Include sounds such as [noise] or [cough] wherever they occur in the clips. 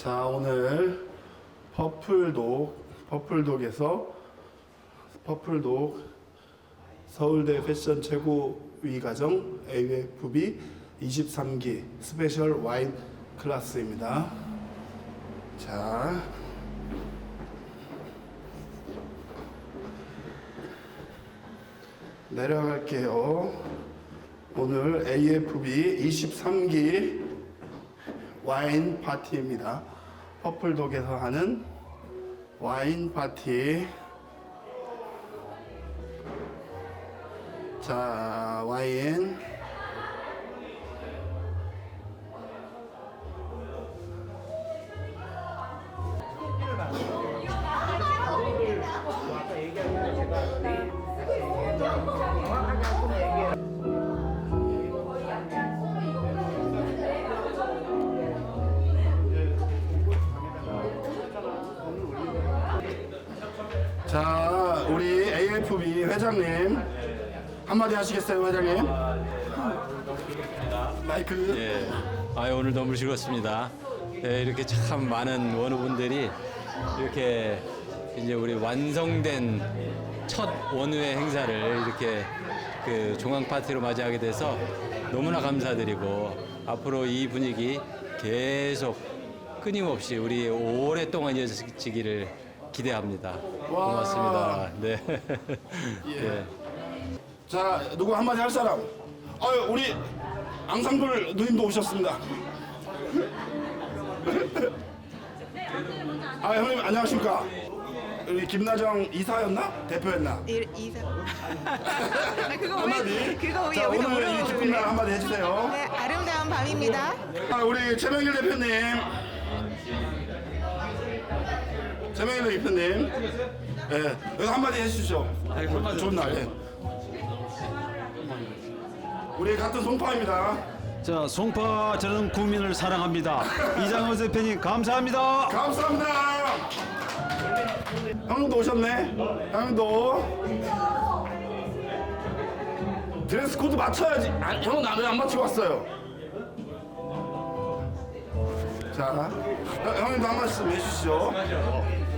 자 오늘 퍼플독 퍼플독에서 퍼플독 서울대 패션 최고위 과정 AFB 23기 스페셜 와인 클래스입니다. 자 내려갈게요. 오늘 AFB 23기 와인 파티입니다. 퍼플독에서 하는 와인 파티. 자, 와인. 회장님 한마디 하시겠어요, 회장님? 마이크. 예. 아 오늘 너무 즐겁습니다. 예, 이렇게 참 많은 원우분들이 이렇게 이제 우리 완성된 첫 원우회 행사를 이렇게 그 종강 파티로 맞이하게 돼서 너무나 감사드리고 앞으로 이 분위기 계속 끊임없이 우리 오랫동안 이어지기를 기대합니다. 고맙습니다. 네. 예. 자, 누구 한마디 할 사람? 아유, 우리 앙상블 누님도 오셨습니다. 아, 형님 안녕하십니까? 우리 김나정 이사였나? 대표였나? 이, 이사. [laughs] 그거 한마디. 왜 그거 왜 자, 여기서 오늘 이 거예요? 날 한마디 해주세요. 네, 아름다운 밤입니다. 아, 우리 최명길 대표님. 최명길 대표님. 예, 여기 한마디 해주시죠. 좋은 날. 예. 우리 같은 송파입니다. 자, 송파 저는 국민을 사랑합니다. [laughs] 이장호 대표님 감사합니다. 감사합니다. 형님도 오셨네. 형님도. 드레스 코드 맞춰야지. 아니, 형은 나왜안 맞추고 왔어요? 자, 형- 형님도 한 말씀 해주시죠.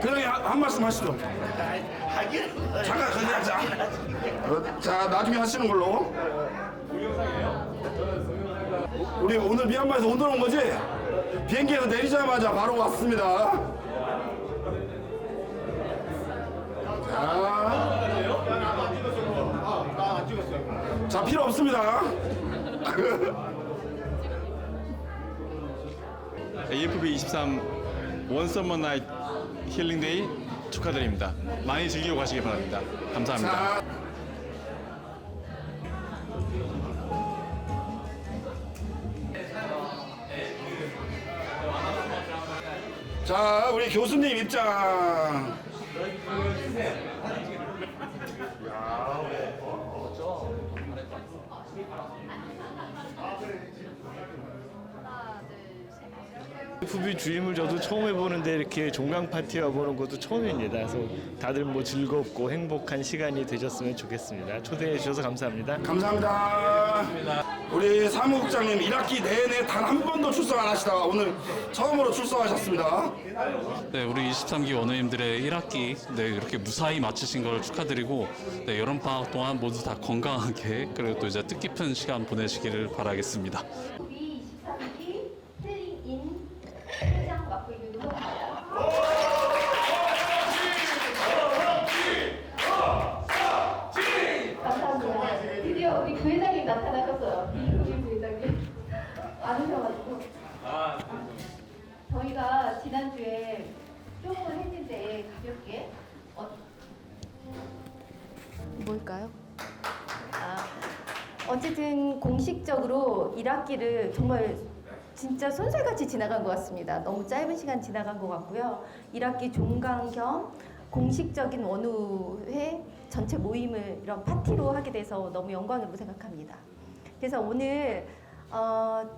그냥 한, 한 말씀 하시죠. 잠깐 그냥 자. 어, 자 나중에 하시는 걸로. 우리 오늘 미얀마에서 오늘 온 거지? 비행기에서 내리자마자 바로 왔습니다. 자. 자 필요 없습니다. AFB 23 원서머 나이트 힐링데이 축하드립니다. 많이 즐기고 가시기 바랍니다. 감사합니다. 자. 자, 우리 교수님 입장. FB 주임을 저도 처음 해보는데 이렇게 종강 파티 와보는 것도 처음입니다. 그래서 다들 뭐 즐겁고 행복한 시간이 되셨으면 좋겠습니다. 초대해 주셔서 감사합니다. 감사합니다. 우리 사무국장님 1학기 내내 단 한 번도 출석 안 하시다가 오늘 처음으로 출석하셨습니다. 네, 우리 23기 원우님들의 1학기 네, 이렇게 무사히 마치신 걸 축하드리고 네, 여름 방학 동안 모두 다 건강하게 그리고 또 이제 뜻깊은 시간 보내시기를 바라겠습니다. 1학기를 정말 진짜 손살같이 지나간 것 같습니다. 너무 짧은 시간 지나간 것 같고요. 1학기 종강 겸 공식적인 원우회 전체 모임을 이런 파티로 하게 돼서 너무 영광으로 생각합니다. 그래서 오늘 어,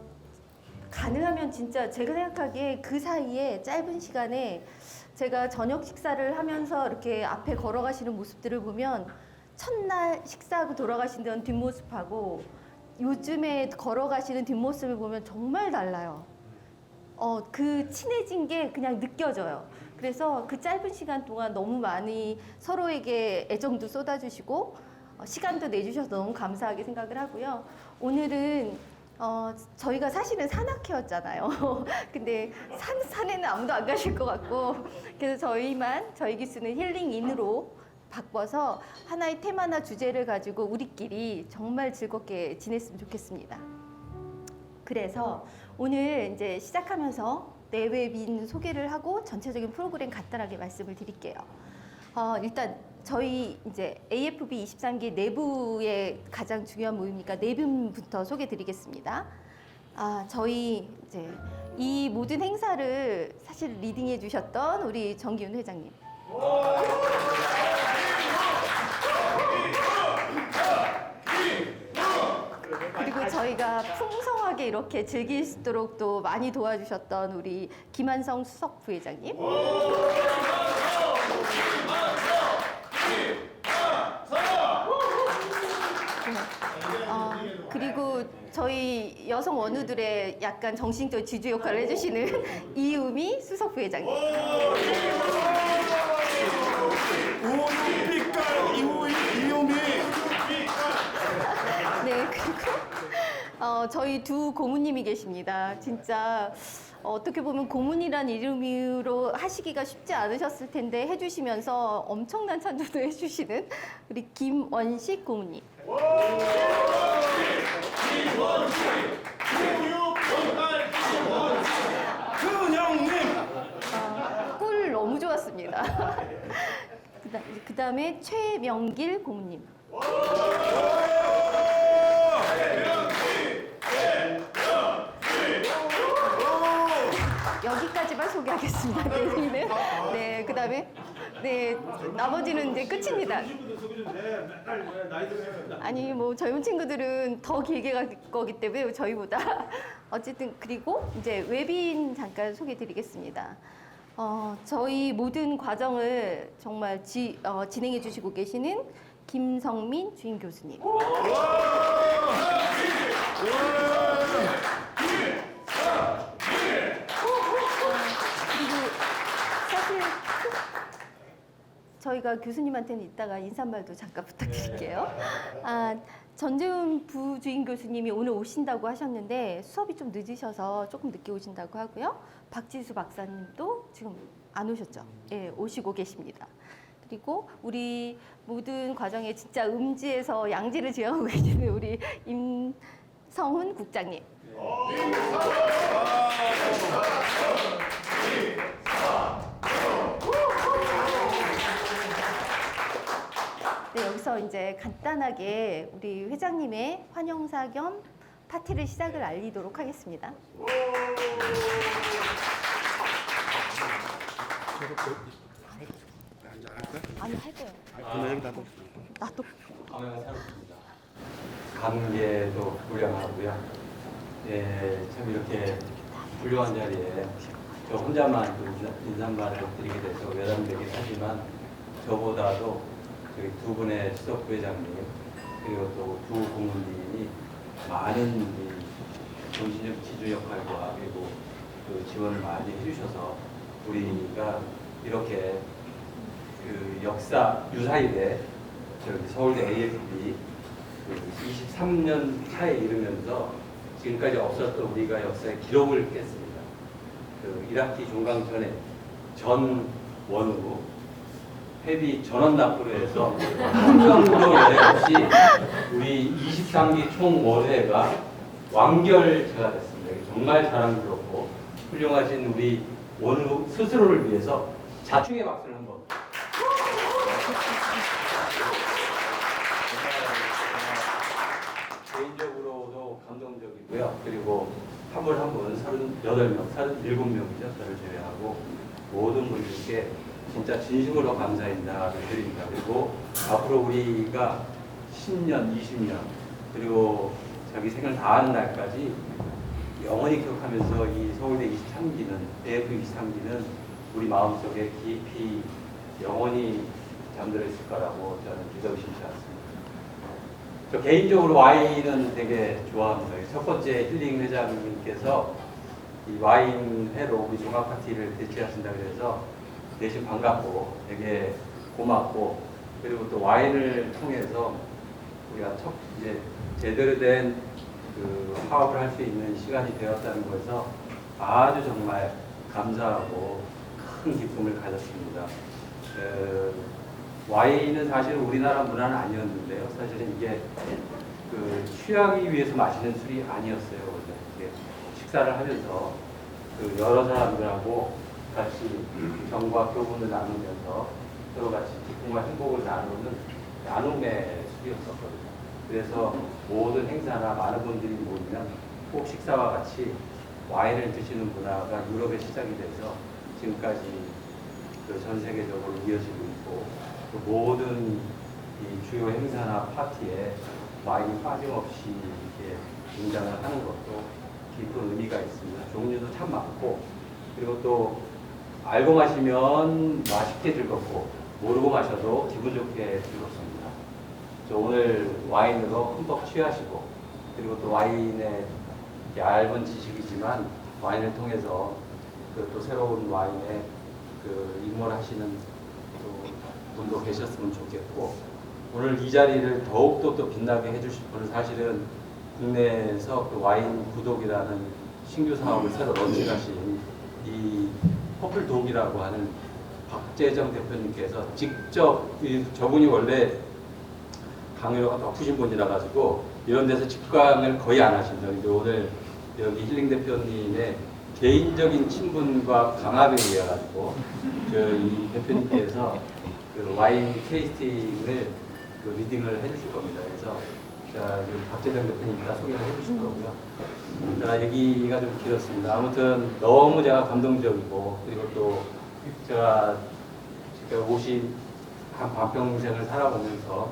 가능하면 진짜 제가 생각하기에 그 사이에 짧은 시간에 제가 저녁 식사를 하면서 이렇게 앞에 걸어가시는 모습들을 보면 첫날 식사하고 돌아가시던 뒷모습하고 요즘에 걸어가시는 뒷모습을 보면 정말 달라요. 어, 그 친해진 게 그냥 느껴져요. 그래서 그 짧은 시간 동안 너무 많이 서로에게 애정도 쏟아주시고 어, 시간도 내주셔서 너무 감사하게 생각을 하고요. 오늘은 어, 저희가 사실은 산악회였잖아요. [laughs] 근데 산, 산에는 아무도 안 가실 것 같고 그래서 저희만 저희 기수는 힐링인으로 바꿔서 하나의 테마나 주제를 가지고 우리끼리 정말 즐겁게 지냈으면 좋겠습니다. 그래서 오늘 이제 시작하면서 내외빈 소개를 하고 전체적인 프로그램 간단하게 말씀을 드릴게요. 어, 일단 저희 이제 AFB 23기 내부의 가장 중요한 모임이니까 내분부터 소개드리겠습니다. 아, 저희 이제 이 모든 행사를 사실 리딩해 주셨던 우리 정기훈 회장님. 저희가 풍성하게 이렇게 즐길 수 있도록 또 많이 도와주셨던 우리 김한성 수석 부회장님. 네. 어, 그리고 저희 여성 원우들의 약간 정신적 지주 역할을 해주시는 [laughs] 이유미 수석 부회장님. 우유 어, 저희 두 고모님이 계십니다. 진짜 어, 어떻게 보면 고문이란 이름으로 하시기가 쉽지 않으셨을 텐데 해주시면서 엄청난 찬조도 [laughs] 해주시는 우리 김원식 어, 꿀 너무 좋았습니다. [laughs] 그 다음에 최명길 고모님. 소개하겠습니다. 내일은. 네, 그 다음에 네 나머지는 이제 끝입니다. 아니 뭐 젊은 친구들은 더 길게 갈 거기 때문에 저희보다 [laughs] 어쨌든 그리고 이제 외빈 잠깐 소개 드리겠습니다. 어, 저희 모든 과정을 정말 지, 어, 진행해 주시고 계시는 김성민 주임 교수님. 그리고 사실 저희가 교수님한테는 이따가 인사말도 잠깐 부탁드릴게요. [laughs] 아, 전재훈 부주임 교수님이 오늘 오신다고 하셨는데 수업이 좀 늦으셔서 조금 늦게 오신다고 하고요. 박지수 박사님도 지금 안 오셨죠? 예, 오시고 계십니다. 그리고 우리 모든 과정에 진짜 음지에서 양지를 지어오고 [laughs] 계시는 우리 임성훈 국장님. 네, 여기서 이제 간단하게 우리 회장님의 환영사 겸 파티를 시작을 알리도록 하겠습니다. 아니 할 거예요. 나도 감개도 무량하고요. 예, 참 이렇게 훌륭한 자리에 저 혼자만 인사- 인사말을 드리게 돼서 외람되긴 하지만 저보다도 저희 두 분의 수석 부회장님 그리고 또 두 고문님이 많은 이 정신적 지주 역할과 그리고 그 지원을 많이 해주셔서 우리가 이렇게 그 역사 유사일에 저기 서울대 AFB 23년 차에 이르면서 지금까지 없었던 우리가 역사의 기록을 깼습니다. 그 1학기 종강 전에 전 원으로 회비 전원 납부로 해서 한 명도 연회 없이 우리 23기 총 원회가 완결제가 됐습니다. 정말 자랑스럽고 훌륭하신 우리 원우 스스로를 위해서 자충의 박수를 한번. 개인적으로도 감동적이고요. 그리고 한 분 한분 38명, 37명이죠. 저를 제외하고 모든 분들께 진짜 진심으로 감사의 인사를 드립니다. 그리고 앞으로 우리가 10년, 20년 그리고 자기 생을 다하는 날까지 영원히 기억하면서 이 서울대 23기는 AF 23기는 우리 마음속에 깊이 영원히 잠들어 있을 거라고 저는 믿어 의심치 않습니다. 저 개인적으로 와인은 되게 좋아합니다. 첫 번째 힐링 회장님께서 이 와인 회로 우리 종합 파티를 대체하신다 그래서 대신 반갑고 되게 고맙고 그리고 또 와인을 통해서 우리가 첫 이제 제대로 된 그 파업을 할 수 있는 시간이 되었다는 것에서 아주 정말 감사하고 큰 기쁨을 가졌습니다. 그 와인은 사실 우리나라 문화는 아니었는데요. 사실은 이게 그 취하기 위해서 마시는 술이 아니었어요. 식사를 하면서 그 여러 사람들하고 같이 정과 교훈을 나누면서 서로 같이 기쁨과 행복을 나누는 나눔의 술이었었거든요. 그래서 모든 행사나 많은 분들이 모이면 꼭 식사와 같이 와인을 드시는 문화가 유럽에 시작이 돼서 지금까지 그 전 세계적으로 이어지고 있고 또 모든 이 주요 행사나 파티에 와인이 빠짐없이 이렇게 등장을 하는 것도 깊은 의미가 있습니다. 종류도 참 많고 그리고 또 알고 마시면 맛있게 즐겁고 모르고 마셔도 기분 좋게 즐겁습니다. 저 오늘 와인으로 흠뻑 취하시고 그리고 또 와인의 얇은 지식이지만 와인을 통해서 그 또 새로운 와인에 그 입문하시는 또 분도 계셨으면 좋겠고 오늘 이 자리를 더욱더 또 빛나게 해주실 분은 사실은 국내에서 그 와인 구독이라는 신규 사업을 새로 런칭하신 이 퍼플 독이라고 하는 박재정 대표님께서 직접 이 저분이 원래 강요가 높으신 분이라 가지고 이런 데서 직관을 거의 안 하신다. 근데 오늘 여기 힐링 대표님의 개인적인 친분과 강압에 의해 가지고 저이 대표님께서 그 와인 테이스팅을 그 리딩을 해주실 겁니다. 그래서 자, 그 박재정 대표님 이따 소개를 해주실 거고요. 자, 얘기가 좀 길었습니다. 아무튼 너무 제가 감동적이고 그리고 또 제가 제가 50한 반평생을 살아보면서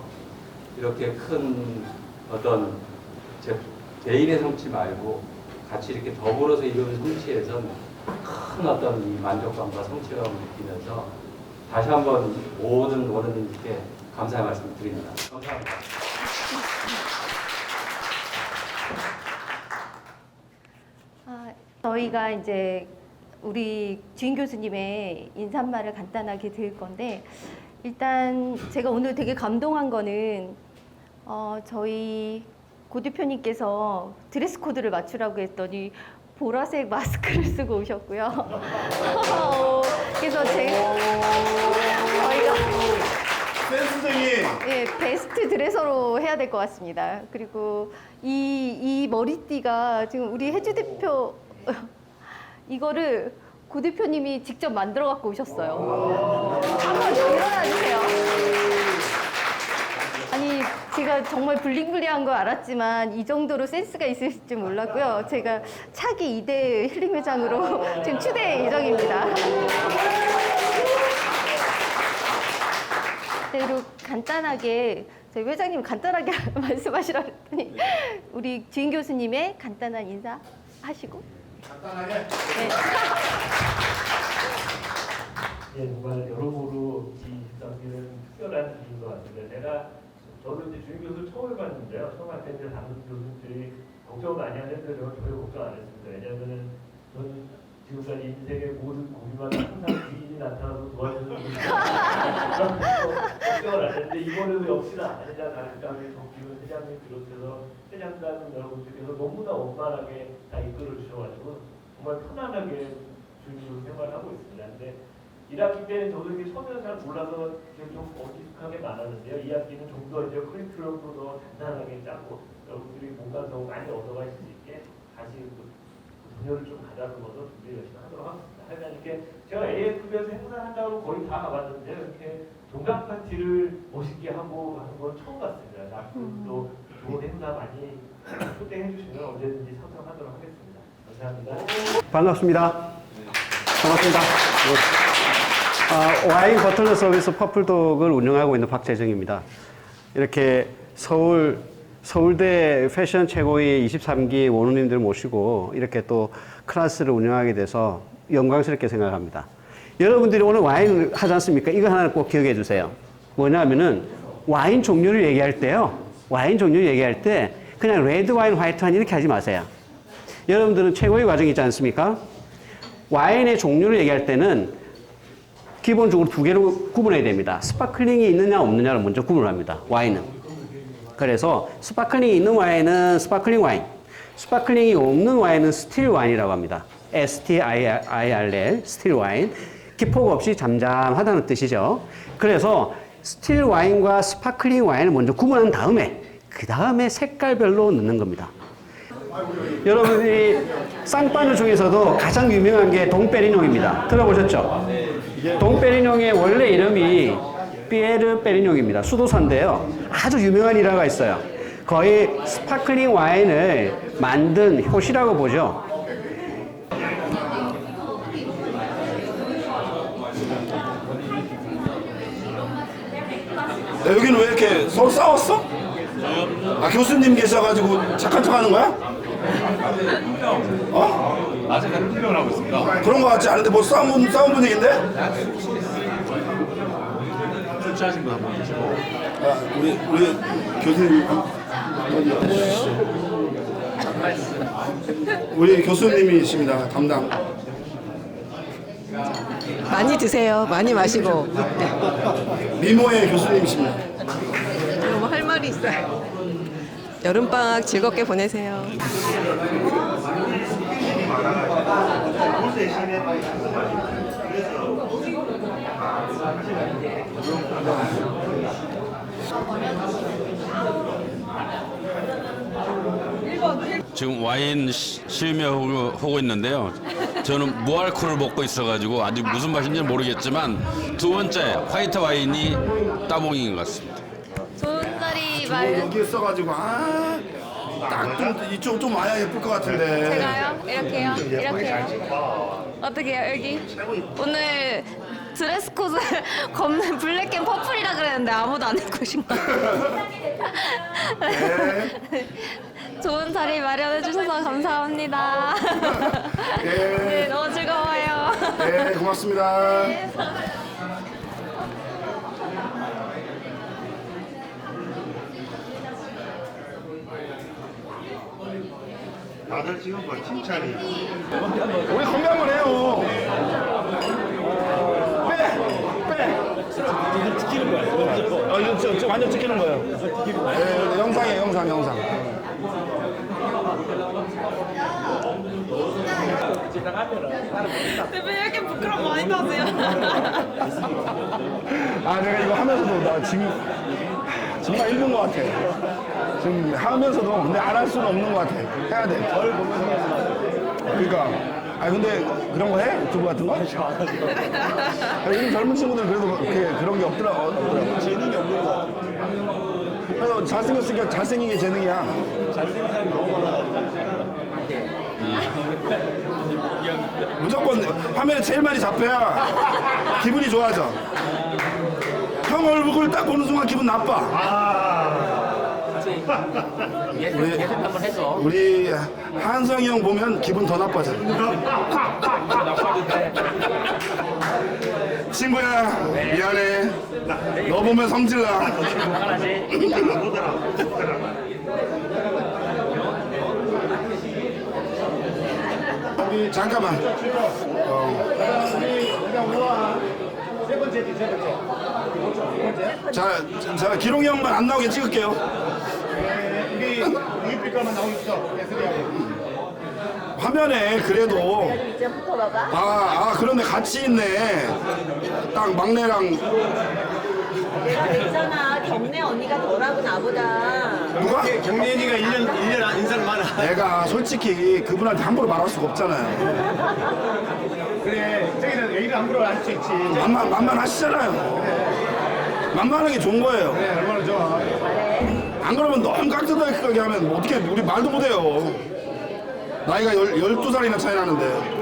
이렇게 큰 어떤 제 개인의 성취 말고 같이 이렇게 더불어서 이루는 성취에선 큰 어떤 이 만족감과 성취감을 느끼면서 다시 한번 모든 원원님께 감사의 말씀 드립니다. 감사합니다. 아, 저희가 이제 우리 주인 교수님의 인사말을 간단하게 드릴 건데 일단 제가 오늘 되게 감동한 거는 어, 저희 고 대표님께서 드레스 코드를 맞추라고 했더니 보라색 마스크를 쓰고 오셨고요. 어, [laughs] 그래서 제 저희가 센스쟁이. 예, 베스트 드레서로 해야 될 것 같습니다. 그리고 이, 이 머리띠가 지금 우리 해주 대표 [laughs] 이거를 고 대표님이 직접 만들어 갖고 오셨어요. 한번 일어나 주세요. 아니 제가 정말 블링블링한 거 알았지만 이 정도로 센스가 있을 줄 몰랐고요. 제가 차기 이대 힐링 회장으로 [laughs] 지금 추대 예정입니다. 네, 그리고 간단하게 저희 회장님 간단하게 [laughs] 말씀하시라 했더니 우리 주인 교수님의 간단한 인사 하시고 간단하게. 네. 예, 정말 여러모로 이 23기는 특별한 일인 것 같은데 제가 저도 이제 주임 교수를 처음 해봤는데요. 처음 할때 이제 다른 교수들이 걱정을 많이 하는데 제가 전혀 걱정 안 했습니다. 왜냐하면은 저는 지금까지 인생의 모든 고비마다 항상 귀인이 나타나서 도와주는 걱정을 안 했는데 이번에도 역시나 다를까 우리 정기훈 회장님 비롯해서 회장단 여러분들께서 너무나 원만하게 다 이끌어 주셔가지고 정말 편안하게 주임으로 생활하고 있습니다. 근데 1학기 때는 저도 이게 처음에는 잘 몰라서 좀 어색하게 많았는데요. 2학기는 좀 더 이제 커리큘럼도 더 단단하게 짜고 여러분들이 더 많이 얻어가실 수 있게 다시 그 분열을 좀 가다듬어서 준비 열심히 하도록 하겠습니다. 하여간 이렇게 제가 AF에서 행사한다고 거의 다 가봤는데요. 이렇게 동강 파티를 멋있게 하고 하는 건 처음 봤습니다. 앞으로도 좋은 행사 많이 초대해 주시면 언제든지 참석하도록 하겠습니다. 감사합니다. 반갑습니다. 반갑습니다. 네. 어, 와인 버틀러 서비스 퍼플독을 운영하고 있는 박재정입니다. 이렇게 서울 서울대 패션 최고의 23기 원우님들 모시고 이렇게 또 클래스를 운영하게 돼서 영광스럽게 생각합니다. 여러분들이 오늘 와인 하지 않습니까? 이거 하나 꼭 기억해 주세요. 뭐냐면은 와인 종류를 얘기할 때요. 와인 종류를 얘기할 때 그냥 레드 와인, 화이트 와인 이렇게 하지 마세요. 여러분들은 최고의 과정이 있지 않습니까? 와인의 종류를 얘기할 때는 기본적으로 두 개로 구분해야 됩니다. 스파클링이 있느냐 없느냐를 먼저 구분합니다. 와인은. 그래서 스파클링이 있는 와인은 스파클링 와인, 스파클링이 없는 와인은 스틸 와인이라고 합니다. S-T-I-R-L, 스틸 와인. 기폭 없이 잠잠하다는 뜻이죠. 그래서 스틸 와인과 스파클링 와인을 먼저 구분한 다음에 그 다음에 색깔별로 넣는 겁니다. 여러분 이 쌍파뉴 중에서도 가장 유명한 게 동페리뇽입니다. 들어보셨죠? 동페리뇽의 원래 이름이 피에르 페리뇽입니다. 수도사인데요. 아주 유명한 일화가 있어요. 거의 스파클링 와인을 만든 효시라고 보죠. 야, 여기는 왜 이렇게 서로 싸웠어? 아 교수님 계셔가지고 착한 척 하는 거야? 어? 아직 훈련을 하고 있습니다. 그런 거 같지 않은데 뭐 싸움 싸움 분위기인데? 출제하신 분한분 계시고. 아, 우리 우리 교수님 우리 교수님이십니다 담당. 많이 드세요. 많이 마시고. 미모의 교수님이십니다. 너무 할 말이 있어요. 여름방학 즐겁게 보내세요. 지금 와인 시- 시음하고 하고 있는데요. 저는 무알코올을 먹고 있어가지고 아직 무슨 맛인지 모르겠지만 두 번째 화이트 와인이 따봉인 것 같습니다. 좋은 자리 저 말. 여기 있어가지고 아딱좀 이쪽 좀 와야 예쁠 것 같은데. 제가요? 이렇게요? 이렇게요? 어떻게 해요? 여기? 오늘 드레스 코드 [laughs] 검은 블랙 앤 퍼플이라 그랬는데 아무도 안 입고 오신 거예요. [laughs] 좋은 자리 마련해 주셔서 감사합니다. [laughs] 네, 너무 즐거워요. 네 고맙습니다. 다들 지금 뭐 칭찬이. 우리 건배 한번 해요. 지금 찍히는 거야. 어, 이거 저, 저 완전 찍히는 거예요. 네, 영상이에요, 영상, 영상. 대표님 이렇게 부끄러움 많이 타세요. 아, 내가 이거 하면서도 나 지금 정말 힘든 것 같아. 지금 하면서도 근데 안 할 수는 없는 것 같아. 해야 돼. 그러니까. 아 근데 그런 거 해? 유튜브 같은 거? 아, 요즘 젊은 친구들 그래도 그렇게 그런 게 없더라. 없더라고. 재능이 없는 거 같아. 그래서 잘생겼으니까 잘생긴 게 재능이야. 잘생긴 사람이 너무 많아가지고. 무조건 화면에 제일 많이 잡혀야 기분이 좋아져. 형 얼굴 딱 보는 순간 기분 나빠. 우리, 우리 한성이 형 보면 기분 더 나빠져. 친구야 미안해. 너 보면 성질나. 우리 잠깐만. 어. 자, 자 기롱이 형만 안 나오게 찍을게요. 우리 유빛가만 나오겠어. 화면에 그래도 이제. 아, 아 그런데 같이 있네. 딱 막내랑 내가 그랬잖아. 경례 언니가 덜하고 나보다. 누가? 경례이가 1년 1년 인상 많아. 내가 솔직히 그분한테 함부로 말할 수가 없잖아요. 그래. 저기는 A를 함부로 할 수 있지. 만만 만만하시잖아요. 만만하게 좋은 거예요. 네, 얼마나 좋아. 안 그러면 너무 깍두기하게 하면 뭐 어떻게 우리 말도 못해요. 나이가 열, 12살이나 차이 나는데.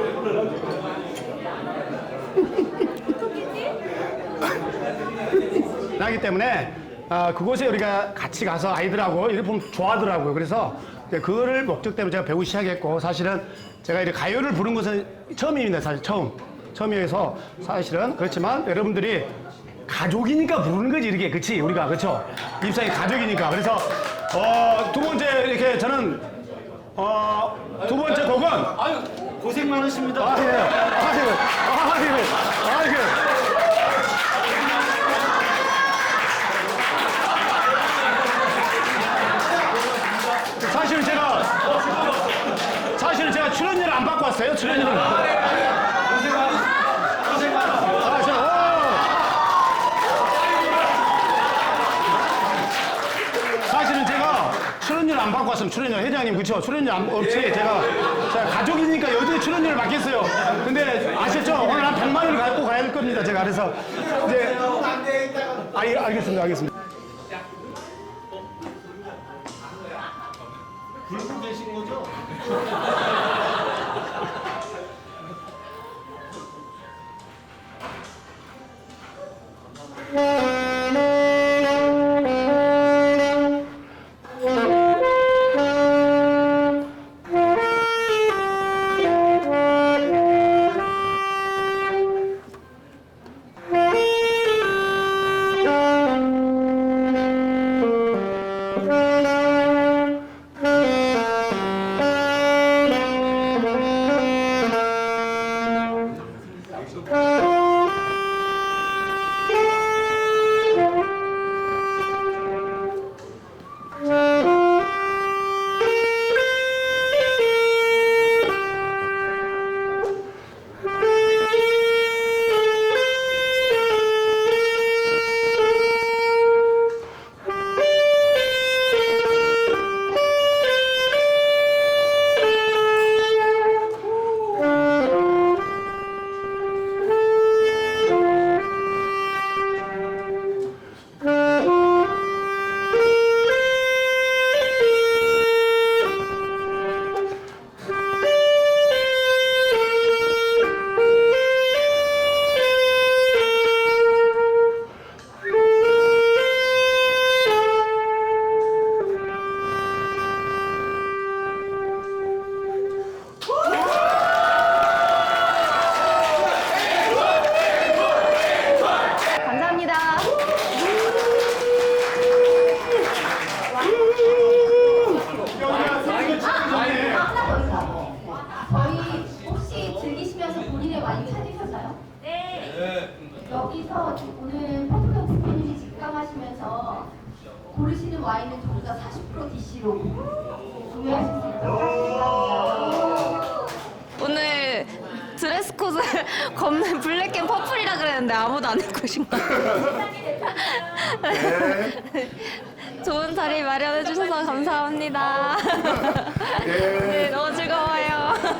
[laughs] 나기 때문에 아, 그곳에 우리가 같이 가서 아이들하고 보면 좋아하더라고요. 그래서 이제 그거를 목적대로 제가 배우기 시작했고 사실은 제가 이렇게 가요를 부른 것은 처음입니다. 사실 처음. 처음이어서 사실은 그렇지만 여러분들이 가족이니까 부르는 거지 이렇게 그치 우리가 그렇죠 입상이 가족이니까 그래서 어, 두 번째 이렇게 저는 어, 두 번째 곡은 아유 고생 많으십니다. 아, 예. 아이고, 아이고, 아이고. 사실은 제가 사실은 제가 출연료를 안 받고 왔어요. 출연료를. 고생 많으 고생 많으세요. 아, 저, 어. 사실은 제가 왔으면 출연료 회장님 그쵸? 출연료 안, 없이 제가, 제가 가족이니까 여전히 출연료를 받겠어요. 근데 아셨죠? 오늘 한 100만 원을 갖고 가야 될 겁니다 제가. 그래서 이제 아, 예, 알겠습니다 알겠습니다. 굴고 계신 거죠?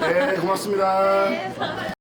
네, 고맙습니다.